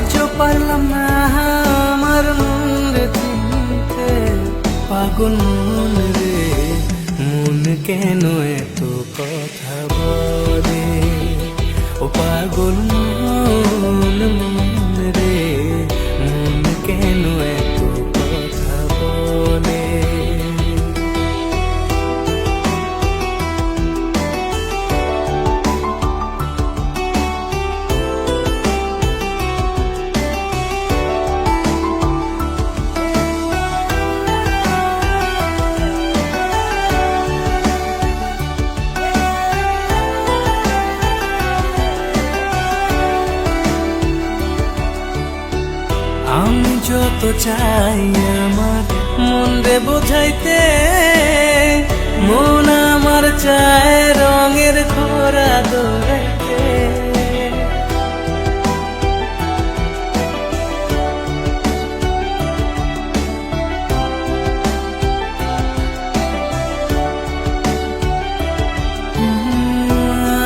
আজও পারলাম না আমার মন চিনতে। পাগল মন রে মন কেন এত কথা যত চাই আমার? মন রে বোঝাইতে, মন আমার চায় রঙের খোরা দৌড়াইতে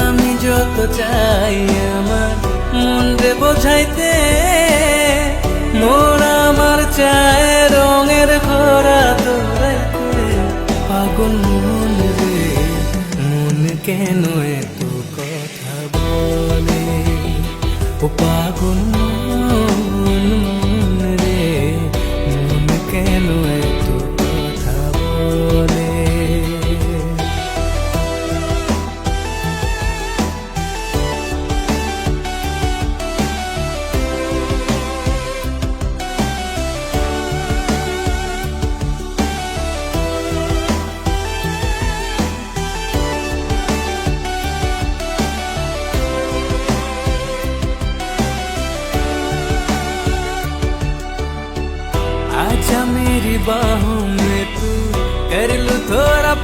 আমি যত চাই আমার, মন রে বোঝাইতে চায় রঙের ঘোরা দৌড়াইতে পাগল মন রে মন কেন এত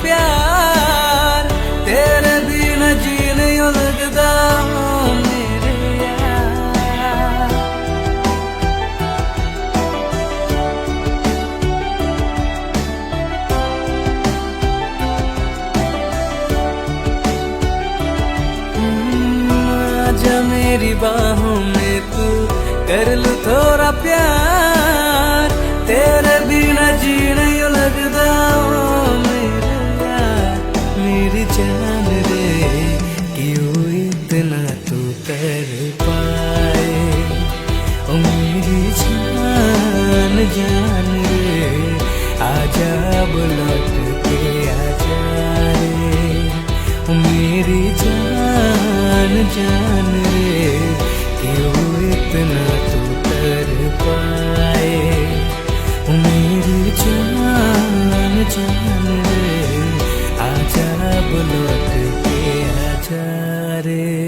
प्यार तेरे बिना जी नहीं लगता मेरे यार हम्म, आजा मेरी बाहों में तू कर लू थोड़ा प्यार तेरे बिना इतना तू कर पाए। ओ मेरी जान जान रे आजा बुलट के आजा रे। ओ मेरी जान जान रे क्यों इतना तू कर पाए। ओ मेरी जान जान रे आजा बुलट के आजा रे।